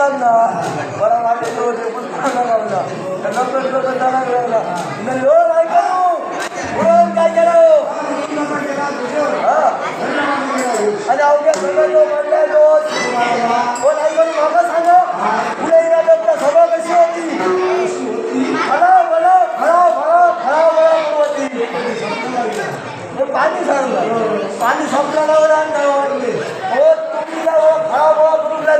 ಕಲ್ಲನ್ನ ಹೊರ ಮಾಡಿದ್ರು ಕುತ್ಕೊಂಡಲ್ಲ ಕಲ್ಲೊಬ್ಬರು ಗೊತ್ತಾಗಲ್ಲ ಇನ್ನು ಲೋನ್ ಆಯ್ತು ಲೋನ್ ಕಾಯ್ತಾರೆ ಅದು ಅವ್ರಿಗೆ ಸುಳ್ಳು ಮಾಡಲೇದು ಒಂದು ಐದು ಮಗ ಸಂಘ ಉಳೆ ಇರೋದು ಅಂತ ಸಭಾ ಕಸಿ ಹೋಗಿ ಹಣ ಬಡ ಹಣ ಬಡ ಹಣ ಬಡ ಹೋಗಿ ಪಾನಿ ಸಾರಲ್ಲ ಪಾನಿ ಸಂಪ್ರದಾಯವರ ಅಂತ ಹೋಗಿ ಓದ್ ತುಂಬಿದ ಖರಾಬ್ ಹೋಗಿ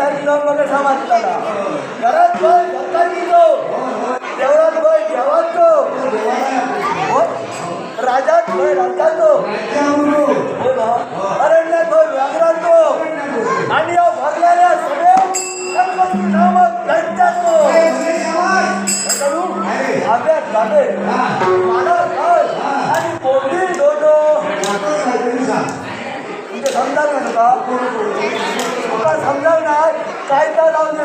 हरिराममध्ये समाजताना घरात भाई भक्तांनी तो देवळात भाई देवात तो राजात भाई राजा तो अरण्यात भाई व्याघ्रात तो आणि या भरलेल्या सगळे नामक त्यांच्या तो आपल्या जाते आणि कोणती दोन तुमचे समजा म्हणता तुम्हाला समजावणार काय नाही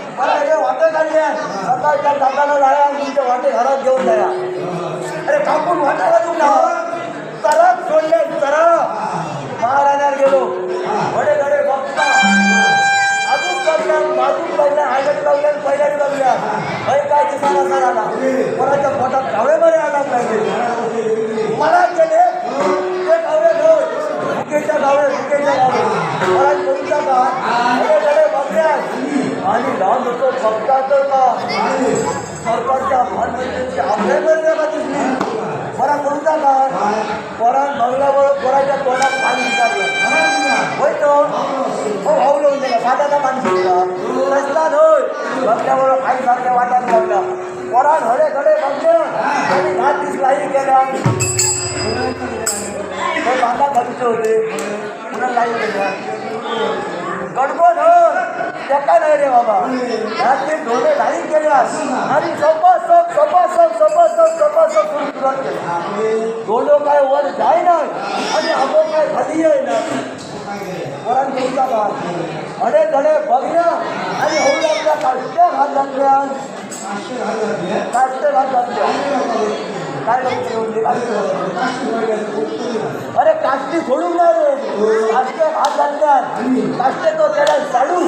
काढली सकाळच्या टाकाला राहा तुमच्या वाटे घरात घेऊन जाया अरे कापून वाटायला तुम्ही घरात सोडले সরকারকে সরকারকে আহ্বান করতেছি আপনার করে দেখা দিচ্ছি ওরা কোনটা কাজ ওরা বাংলা ওরাটা কোনটা পানি ওই তো ও ভাবলো সাদাটা পানি রাস্তা ধর বাংলা বড় পানি वाटत लागला ওরা ঘরে ঘরে ভাবছে আমি ভাত দিসলাই কেলাম তো বাংলা ভাবতে হলে टेका नाही रे बाबा ते डोळे नाही केले आणि सपासप सपासप सपासप सपासप सुरुवात केली डोलो काय वर जाय ना आणि अगो काय खाली येणार वरण तुमचा काळ अडे धडे ना आणि होऊ लागल्या काष्टे अरे काष्टी सोडून ना रे काष्टे हात घालतात काष्टे तो त्याला चालू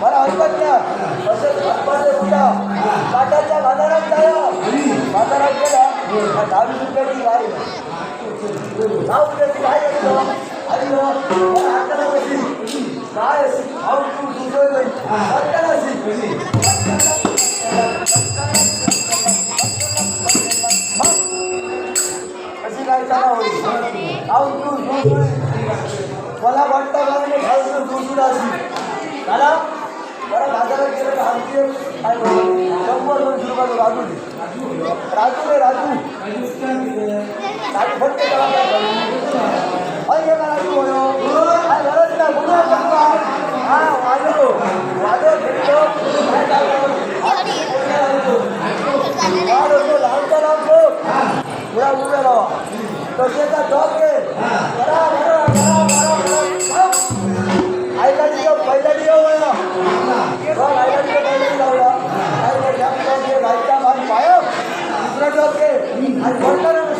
मला ऐकल्या का काय अशी भाऊ तू मला बरं बाजारात गेलं तर आमचे शंभर दोनशे रुपयाचं राजू दे राजू रे राजू राजू फक्त अरे राजू बोलो काय गरज नाही बोलू सांगा हा वाजलो वाजव घेतो वाजवतो लांबचा लांबतो पुढा उभे राहा तसेचा जॉब घे बरा बरा बरा बरा ऐका दिवस पहिला दिवस ভাইটা আমি পায়ক দুসऱ्या